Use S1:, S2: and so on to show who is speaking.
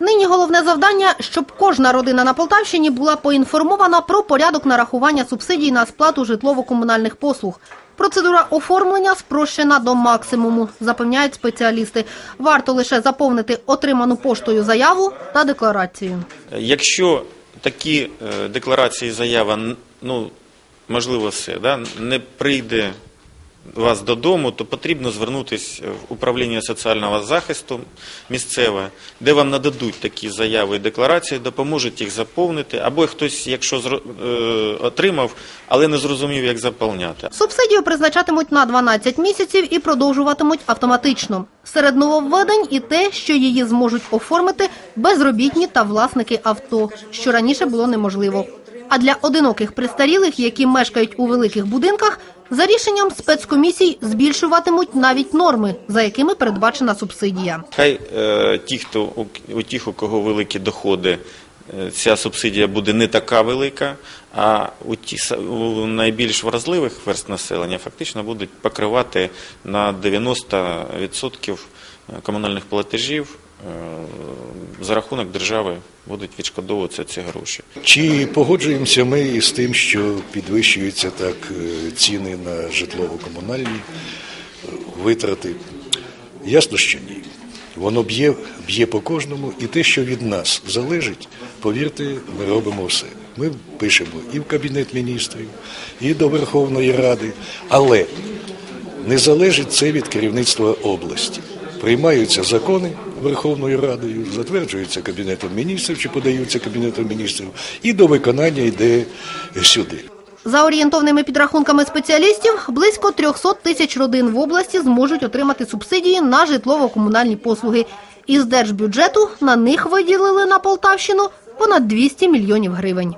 S1: Нині головне завдання, щоб кожна родина на Полтавщині була поінформована про порядок нарахування субсидій на сплату житлово-комунальних послуг. Процедура оформлення спрощена до максимуму, запевняють спеціалісти. Варто лише заповнити отриману поштою заяву та декларацію.
S2: Якщо такі е, декларації, заява, ну, можливо, все, да, не прийде вас додому, то потрібно звернутися в управління соціального захисту місцеве, де вам нададуть такі заяви і декларації, допоможуть їх заповнити, або хтось, якщо е, отримав, але не зрозумів, як заповняти.
S1: Субсидію призначатимуть на 12 місяців і продовжуватимуть автоматично. Серед нововведень і те, що її зможуть оформити безробітні та власники авто, що раніше було неможливо. А для одиноких престарілих, які мешкають у великих будинках, за рішенням спецкомісій збільшуватимуть навіть норми, за якими передбачена субсидія.
S2: Хай е, ті, хто у, у тих, у кого великі доходи, е, ця субсидія буде не така велика, а у, ті, у найбільш вразливих верст населення фактично будуть покривати на 90% комунальних платежів. За рахунок держави будуть відшкодовуватися ці гроші.
S3: Чи погоджуємося ми із тим, що підвищуються так е, ціни на житлово-комунальні е, витрати? Ясно, що ні. Воно б'є, б'є по кожному, і те, що від нас залежить, повірте, ми робимо все. Ми пишемо і в Кабінет міністрів, і до Верховної Ради, але не залежить це від керівництва області. Приймаються закони Верховною Радою, затверджуються Кабінетом міністрів чи подаються Кабінетом міністрів, і до виконання йде сюди.
S1: За орієнтовними підрахунками спеціалістів, близько 300 тисяч родин в області зможуть отримати субсидії на житлово-комунальні послуги. Із держбюджету на них виділили на Полтавщину понад 200 мільйонів гривень.